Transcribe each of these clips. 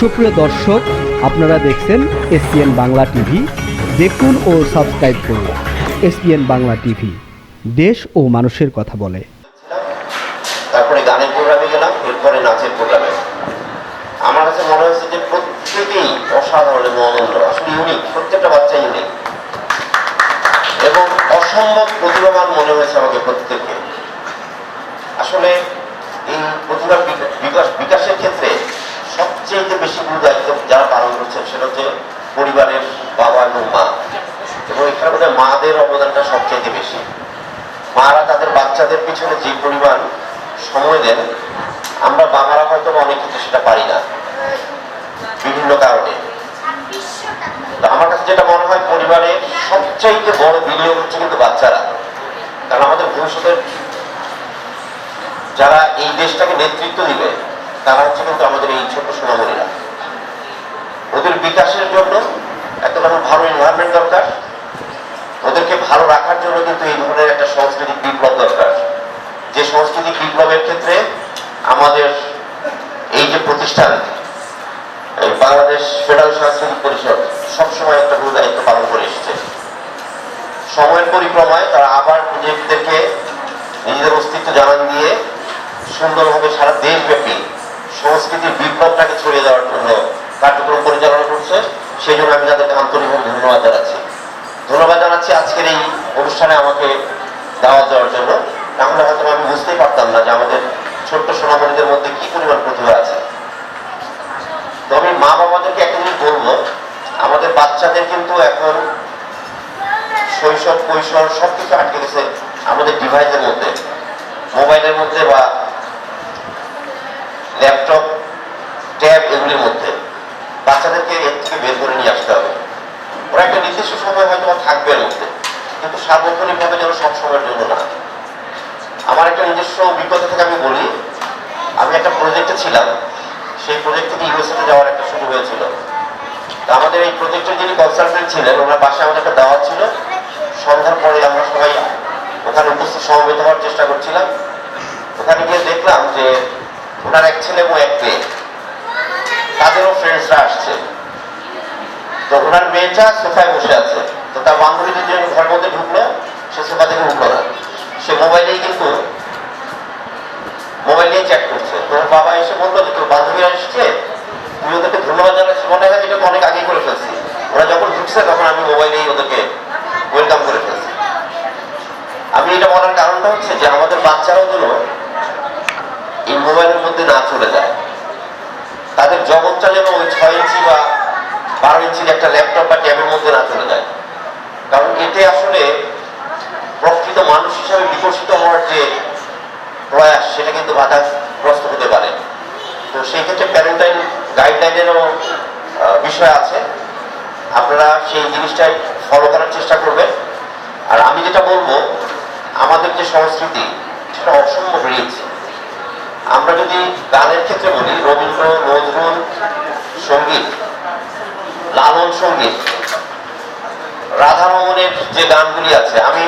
সুপ্রিয় দর্শক, আপনারা দেখছেন এসপিএন বাংলা টিভি। দেখুন ও সাবস্ক্রাইব করুন এসপিএন বাংলা টিভি। দেশ ও মানুষের কথা বলে। তারপরে গানের প্রোগ্রামে গেলাম, এরপরে নাচের প্রোগ্রামে। আমার কাছে মনে হয়েছে যে প্রত্যেকেই অসাধারণ এবং অনন্য, আসলে ইউনিক প্রত্যেকটা বাচ্চা ইউনিক এবং অসম্ভব প্রতিভাবান মনে হয়েছে আমাকে প্রত্যেককে। আসলে এই প্রতিভার বিকাশ বিকাশের ক্ষেত্রে সবচেয়ে বেশি গুরু দায়িত্ব যারা পালন করছেন, সেটা হচ্ছে পরিবারের বাবা এবং মা। এবং এখানে বোধহয় মাদের অবদানটা সবচেয়ে বেশি। মারা তাদের বাচ্চাদের পিছনে যে পরিমাণ সময় দেন, আমরা বাবারা হয়তো অনেক ক্ষেত্রে সেটা পারি না। বিভিন্ন কারণে। আমার কাছে যেটা মনে হয় পরিবারে সবচাইতে বড় বিনিয়োগ হচ্ছে কিন্তু বাচ্চারা। কারণ আমাদের ভবিষ্যতের যারা এই দেশটাকে নেতৃত্ব দিবে তারা হচ্ছে কিন্তু আমাদের এই ছোট সোনামণিরা ওদের বিকাশের জন্য একটা যেমন ভালো এনভায়রনমেন্ট দরকার। ওদেরকে ভালো রাখার জন্য কিন্তু এই ধরনের একটা সাংস্কৃতিক বিপ্লব দরকার। যে সাংস্কৃতিক বিপ্লবের ক্ষেত্রে আমাদের এই যে প্রতিষ্ঠান বাংলাদেশ ফেডারেল সাংস্কৃতিক পরিষদ সবসময় একটা গুরু দায়িত্ব পালন করে এসেছে। সময়ের পরিক্রমায় তারা আবার নিজেদেরকে, নিজেদের অস্তিত্ব জানান দিয়ে সুন্দরভাবে সারা দেশব্যাপী সংস্কৃতির বিপ্লবটাকে ছড়িয়ে দেওয়ার জন্য কার্যক্রম পরিচালনা করছে। সেই জন্য আমি তাদেরকে আন্তরিকভাবে ধন্যবাদ জানাচ্ছি। ধন্যবাদ জানাচ্ছি আজকের এই অনুষ্ঠানে আমাকে দাওয়াত দেওয়ার জন্য। তাহলে হয়তো আমি বুঝতেই পারতাম না যে আমাদের ছোট্ট সোনামণিদের মধ্যে কি পরিমাণ প্রতিভা আছে। তো আমি মা বাবাদেরকে একটা জিনিস বলব, আমাদের বাচ্চাদের কিন্তু এখন শৈশব, কৈশোর সব কিছু আটকে গেছে আমাদের ডিভাইসের মধ্যে। মোবাইলের মধ্যে বা ল্যাপটপ, ট্যাব এগুলির মধ্যে। বাচ্চাদেরকে এর থেকে বের করে নিয়ে আসতে হবে। ওরা একটা নির্দিষ্ট সময় হয়তো থাকবে এর মধ্যে, কিন্তু সার্বক্ষণিকভাবে যেন সব সময়ের জন্য না। আমার একটা নিজস্ব অভিজ্ঞতা থেকে আমি বলি, আমি একটা প্রজেক্টে ছিলাম, সেই প্রজেক্ট থেকে ইউএসএতে যাওয়ার একটা শুরু হয়েছিল। তা আমাদের এই প্রজেক্টের যিনি কনসালটেন্ট ছিলেন, ওনার পাশে আমাদের একটা দাওয়াত ছিল। সন্ধ্যার পরে আমরা সবাই ওখানে উপস্থিত, সমবেত হওয়ার চেষ্টা করছিলাম। ওখানে গিয়ে দেখলাম যে ওনার এক ছেলে এবং এক মেয়ে। তাদেরও ফ্রেন্ডসরা আসছে। তো ওনার মেয়েটা সোফায় বসে আছে। তো তার বান্ধবী যে ঘরের মধ্যে ঢুকলো, সে সোফা থেকে উঠল না। সে মোবাইলেই কিন্তু মোবাইল নিয়ে চ্যাট করছে। তোর বাবা এসে বলল যে, তোর বান্ধবীরা এসছে? তুমি ওদেরকে ধন্যবাদ জানাচ্ছি মনে হয় এটা অনেক আগেই করে ফেলছি। ওরা যখন ঢুকছে তখন আমি মোবাইলেই ওদেরকে ওয়েলকাম করে ফেলছি। আমি এটা বলার কারণটা হচ্ছে যে, আমাদের বাচ্চারাও যেন এই মোবাইলের মধ্যে না চলে যায়। তাদের জগৎটা যেন ওই ছয় ইঞ্চি বা বারো ইঞ্চির একটা ল্যাপটপ বা ট্যাবের মধ্যে না চলে যায়। কারণ এতে আসলে প্রকৃত মানুষ হিসাবে বিকশিত হওয়ার যে প্রয়াস, সেটা কিন্তু বাধাগ্রস্ত হতে পারে। তো সেই ক্ষেত্রে প্যারেন্টাইন গাইডলাইনেরও বিষয় আছে। আপনারা সেই জিনিসটাই ফলো করার চেষ্টা করবেন। আর আমি যেটা বলব, আমাদের যে সংস্কৃতি, সেটা অসম্ভব রিচ আমরা যদি গানের ক্ষেত্রে বলি, রবীন্দ্র, নজরুল সংগীত, লালন সংগীত, রাধারমণের যে গানগুলি আছে, আমি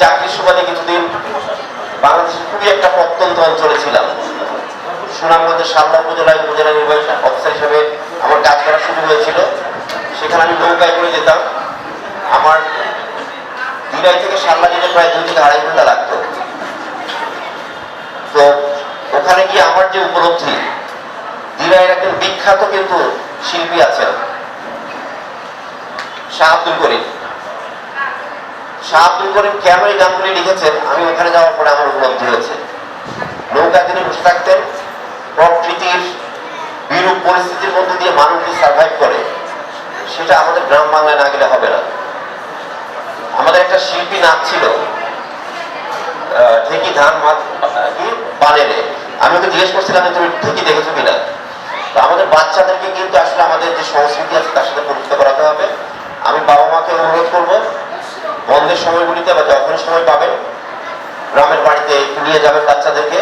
চাকরির সুবাদে কিছুদিন বাংলাদেশের খুবই একটা প্রত্যন্ত অঞ্চলে ছিলাম। সুনামগঞ্জের সালদা উপজেলায় উপজেলা নির্বাহী অফিসার হিসেবে আমার কাজ করা শুরু হয়েছিল। সেখানে আমি নৌকায় করে যেতাম। আমার দিনাই থেকে সাল্লা যেতে প্রায় দুই থেকে আড়াই ঘণ্টা লাগতো তো ওখানে গিয়ে আমার যে উপলব্ধি দিনাইয়ের একজন বিখ্যাত কিন্তু শিল্পী আছেন, শাহ আব্দুল করিম। শাহ আব্দুল করিম কেন এই গানগুলি লিখেছেন, আমি ওখানে যাওয়ার পরে আমার উপলব্ধি হয়েছে। নৌকায় তিনি বসে থাকতেন, প্রকৃতির বিরূপ পরিস্থিতির মধ্যে দিয়ে মানুষ যে সার্ভাইভ করে। সেটা আমাদের গ্রাম বাংলায় না গেলে হবে না। আমাদের একটা শিল্পী নাচ ছিল ঠেকি ধান মা- কি? বানেরে। আমি ওকে জিজ্ঞেস করছিলাম তুমি ঠেকি দেখেছ কিনা। আমাদের বাচ্চাদেরকে কিন্তু আসলে আমাদের যে সংস্কৃতি আছে, তার সাথে পরিচিত করাতে হবে। আমি বাবা মাকে অনুরোধ করব, বন্ধের সময়গুলিতে বা যখন সময় পাবেন গ্রামের বাড়িতে নিয়ে যাবেন বাচ্চাদেরকে।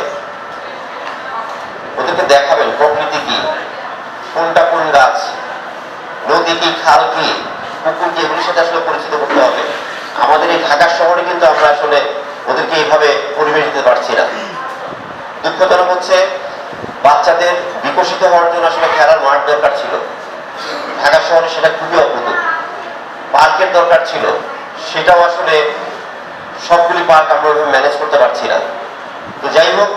ওদেরকে দেখাবেন প্রকৃতি কি, কোনটা কোন গাছ, নদী কি, খাল কি, পুকুর কি, এগুলির সাথে আসলে পরিচিত করতে হবে। আমাদের এই ঢাকা শহরে কিন্তু আমরা আসলে ওদেরকে এইভাবে পরিবেশ দিতে পারছি না। দুঃখজনক হচ্ছে বাচ্চাদের বিকশিত হওয়ার জন্য আসলে খেলার মাঠ দরকার ছিল। ঢাকা শহরে সেটা খুবই অপ্রতুল। পার্কের দরকার ছিল। সেটাও আসলে সবগুলি পার্ক আমরা ওইভাবে ম্যানেজ করতে পারছি না। তো যাই হোক,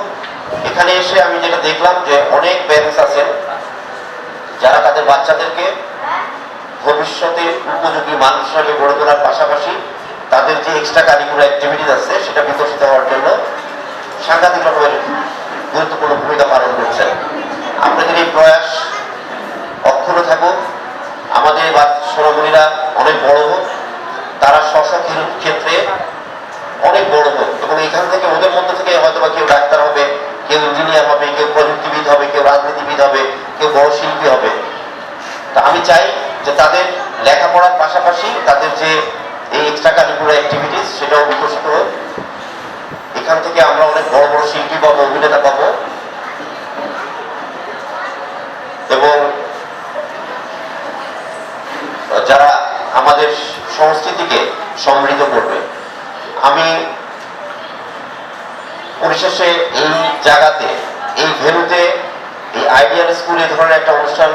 এখানে এসে আমি যেটা দেখলাম যে অনেক প্যারেন্টস আছেন যারা তাদের বাচ্চাদেরকে ভবিষ্যতে উপযোগী মানুষ হিসাবে গড়ে তোলার পাশাপাশি তাদের যে এক্সট্রা কারিকুলার অ্যাক্টিভিটিস আছে সেটা বিকশিত হওয়ার জন্য সাংঘাতিক রকমের গুরুত্বপূর্ণ ভূমিকা পালন করছেন আপনাদের এই প্রয়াস অক্ষুণ্ণ থাকুক আমাদের সোনামণিরা অনেক বড় হোক, তারা স্ব ক্ষেত্রে অনেক বড় হোক এবং এখান থেকে ওদের মধ্যে থেকে হয়তো বা কেউ ডাক্তার হবে, কেউ ইঞ্জিনিয়ার হবে, কেউ প্রযুক্তিবিদ হবে, কেউ রাজনীতিবিদ হবে, কেউ বড় শিল্পী হবে। তা আমি চাই যে তাদের লেখাপড়ার পাশাপাশি তাদের যে এই এক্সট্রা কারিকুলার অ্যাক্টিভিটিস সেটাও বিকশিত হোক। এখান থেকে আমরা অনেক বড় বড় শিল্পী পাবো অভিনেতা পাবো। এবং যারা আমাদের সংস্কৃতিকে সমৃদ্ধ করবে, আমি পরিশেষে এই জায়গাতে, এই ভেনুতে, এই আইডিয়াল স্কুল এই ধরনের একটা অনুষ্ঠান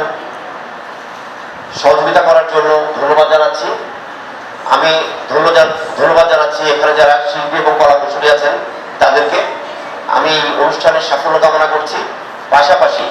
সহযোগিতা করার জন্য ধন্যবাদ জানাচ্ছি। আমি ধন্যবাদ ধন্যবাদ জানাচ্ছি এখানে যারা শিল্পী এবং কলা কুশলী আছেন। তাদেরকে আমি অনুষ্ঠানের সাফল্য কামনা করছি। পাশাপাশি